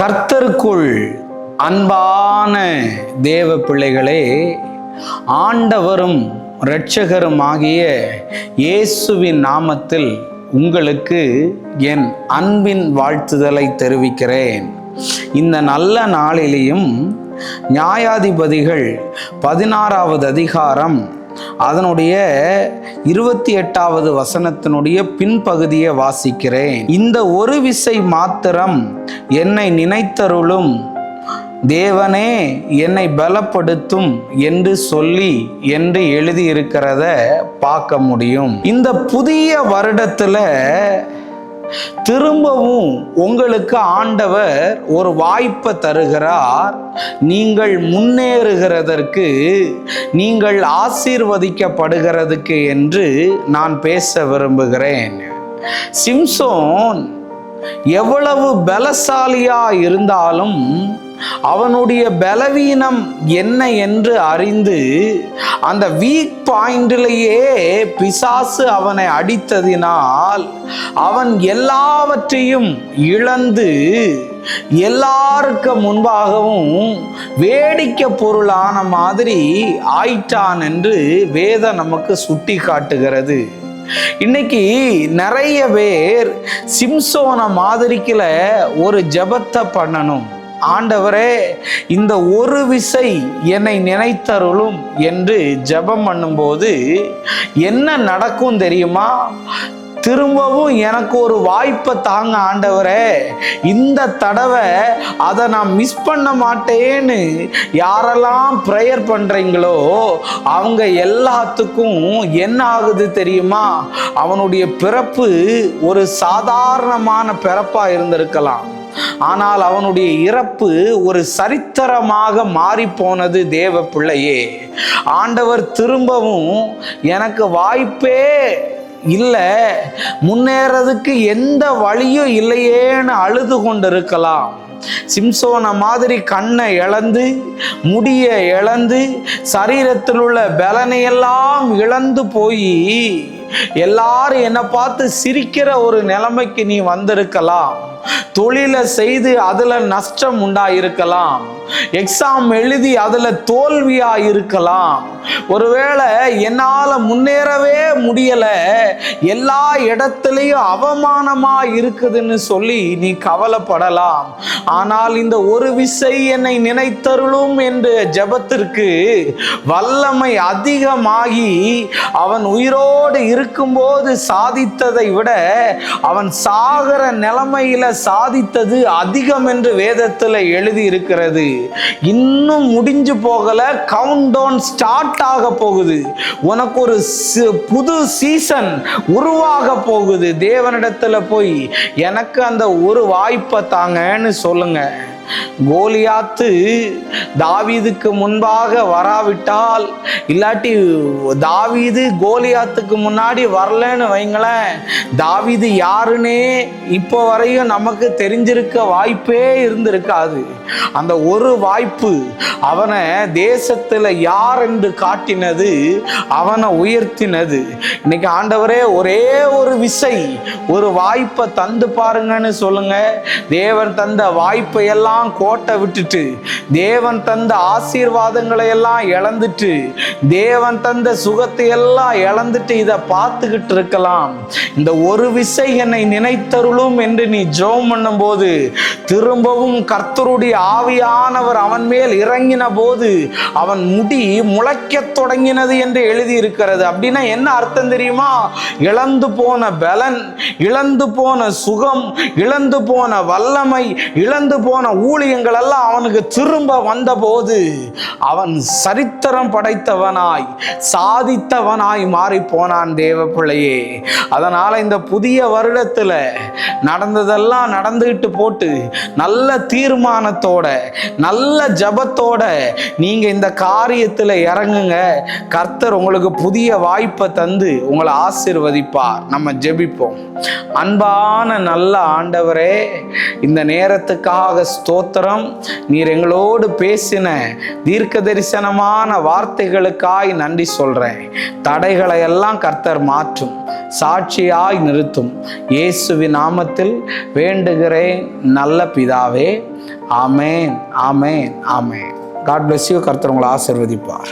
கர்த்தருக்குள் அன்பான தேவ பிள்ளைகளே ஆண்டவரும் இரட்சகருமாகிய இயேசுவின் நாமத்தில் உங்களுக்கு என் அன்பின் வாழ்த்துதலை தெரிவிக்கிறேன். இந்த நல்ல நாளிலேயும் நியாயாதிபதிகள் பதினாறாவது அதிகாரம் அதனுடைய இருபத்தி எட்டாவது வசனத்தினுடைய பின்பகுதியை வாசிக்கிறேன். இந்த ஒரு விசை மாத்திரம் என்னை நினைத்தருளும். தேவனே என்னை பலப்படுத்தும் என்று சொல்லி என்று எழுதியிருக்கிறத பார்க்க முடியும். இந்த புதிய வருடத்துல திரும்பவும் உங்களுக்கு ஆண்டவர் ஒரு வாய்ப்பை தருகிறார். நீங்கள் முன்னேறுகிறதற்கு நீங்கள் ஆசீர்வதிக்கப்படுகிறதுக்கு என்று நான் பேச விரும்புகிறேன். சிம்சோன் எவ்வளவு பலசாலியா இருந்தாலும் அவனுடைய பலவீனம் என்ன என்று அறிந்து அந்த வீக் பாயிண்டிலேயே பிசாசு அவனை அடித்ததினால் அவன் எல்லாவற்றையும் இழந்து எல்லாருக்கு முன்பாகவும் வேடிக்கை பொருளான மாதிரி ஆயிட்டான் என்று வேதம் நமக்கு சுட்டி காட்டுகிறது இன்னைக்கு நிறைய பேர் சிம்சோன மாதிரிக்கல ஒரு ஜெபத்தை பண்ணணும். ஆண்டவரே இந்த ஒரு விசை என்னை நினைத்தருளும் என்று ஜெபம் பண்ணும்போது என்ன நடக்கும் தெரியுமா? திரும்பவும் எனக்கு ஒரு வாய்ப்பை தாங்க ஆண்டவரே. இந்த தடவை அதை நான் மிஸ் பண்ண மாட்டேன்னு யாரெல்லாம் ப்ரேயர் பண்ணுறீங்களோ அவங்க எல்லாத்துக்கும் என்ன ஆகுது தெரியுமா? அவனுடைய பிறப்பு ஒரு சாதாரணமான பிறப்பாக இருந்திருக்கலாம். ஆனால் அவனுடைய இறப்பு ஒரு சரித்திரமாக மாறி போனது தேவ பிள்ளையே. ஆண்டவர் திரும்பவும் எனக்கு வாய்ப்பே இல்லை முன்னேறதுக்கு எந்த வழியும் இல்லையேன்னு அழுது கொண்டிருக்கலாம். சிம்சோன மாதிரி கண்ணை இழந்து முடிய இழந்து சரீரத்தில் உள்ள பலனையெல்லாம் இழந்து போய் எல்லாரும் என்னை பார்த்து சிரிக்கிற ஒரு நிலைமைக்கு நீ வந்திருக்கலாம். தொழிலை செய்து அதுல நஷ்டம் உண்டாயிருக்கலாம். எக்ஸாம் எழுதி அதுல தோல்வியா இருக்கலாம் ஒருவேளை என்னால முன்னேறவே முடியல. எல்லா இடத்துலையும் அவமானமா இருக்குதுன்னு சொல்லி நீ கவலைப்படலாம். ஆனால் இந்த ஒரு விசை என்னை நினைத்தருளும் என்று ஜெபத்திற்கு வல்லமை அதிகமாகி அவன் உயிரோடு இருக்கும்போது சாதித்ததை விட அவன் சாகர நிலைமையில சாதித்தது அதிகம் என்று வேதத்தில் எழுதி இருக்கிறது இன்னும் முடிஞ்சு போகல கவுண்ட் டவுன் ஸ்டார்ட் ஆக போகுது. உனக்கு ஒரு புது சீசன் உருவாக போகுது. தேவனிடத்துல போய் எனக்கு அந்த ஒரு வாய்ப்பை தாங்கன்னு சொல்லுங்க. கோலியாத்து தாவீதுக்கு முன்பாக வராவிட்டால் இல்லாட்டி தாவீது கோலியாத்துக்கு முன்னாடி வரலன்னு வைங்களேன் தாவீது யாருன்னே இப்போ வரையும் நமக்கு தெரிஞ்சிருக்க வாய்ப்பே இருந்திருக்காது. அந்த ஒரு வாய்ப்பு அவனை தேசத்தில் யார் என்று காட்டினது அவனை உயர்த்தினது. இன்னைக்கு ஆண்டவரே ஒரே ஒரு விசை ஒரு வாய்ப்பை தந்து பாருங்கன்னு சொல்லுங்க. தேவன் தந்த வாய்ப்பை எல்லாம் கோட்டை விட்டுட்டு தேவன் தந்த ஆசீர்வாதங்களை எல்லாம் இழந்துட்டு தேவன் தந்த சுகத்தை எல்லாம் இழந்துட்டு இதை பார்த்துக்கிட்டு இருக்கலாம். இந்த ஒரு விசை என்னை நினைத்தருளும் என்று நீ ஜோம் பண்ணும் போது திரும்பவும் கர்த்தருடைய ஆவியானவர் அவன் மேல் இறங்கின போது அவன் முடி முளைக்கத் தொடங்கினது என்று எழுதி இருக்கிறது அப்படின்னா என்ன அர்த்தம் தெரியுமா? இழந்து போன பலன் இழந்து போன சுகம் இழந்து போன வல்லமை இழந்து போன ஊழியங்கள் எல்லாம் அவனுக்கு திரும்ப வந்தபோது அவன் சரித்திரம் படைத்தவனாய் சாதித்தவனாய் மாறி போனான் தேவ பிள்ளையே அதனால் இந்த புதிய வருடத்தில் நடந்ததெல்லாம் நடந்துகிட்டு போட்டு நல்ல தீர்மானத்தோட நல்ல ஜபத்தோட நீங்கள் இந்த காரியத்தில் இறங்குங்க. கர்த்தர் உங்களுக்கு புதிய வாய்ப்பை தந்து உங்களை ஆசிர்வதிப்பார். நம்ம ஜெபிப்போம். அன்பான நல்ல ஆண்டவரே இந்த நேரத்துக்காக ஸ்தோத்திரம். நீர் எங்களோடு பேசின தீர்க்க தரிசனமான வார்த்தைகளுக்காய் நன்றி சொல்கிறேன் தடைகளை எல்லாம் கர்த்தர் மாற்றும். சாட்சியாய் நிறுத்தும். இயேசுவி நாமத்தில் வேண்டுகிறேன் நல்ல பிதாவே. ஆமேன் ஆமேன் ஆமேன். காட் பிளஸ் யூ கர்த்தர் உங்களை ஆசிர்வதிப்பார்.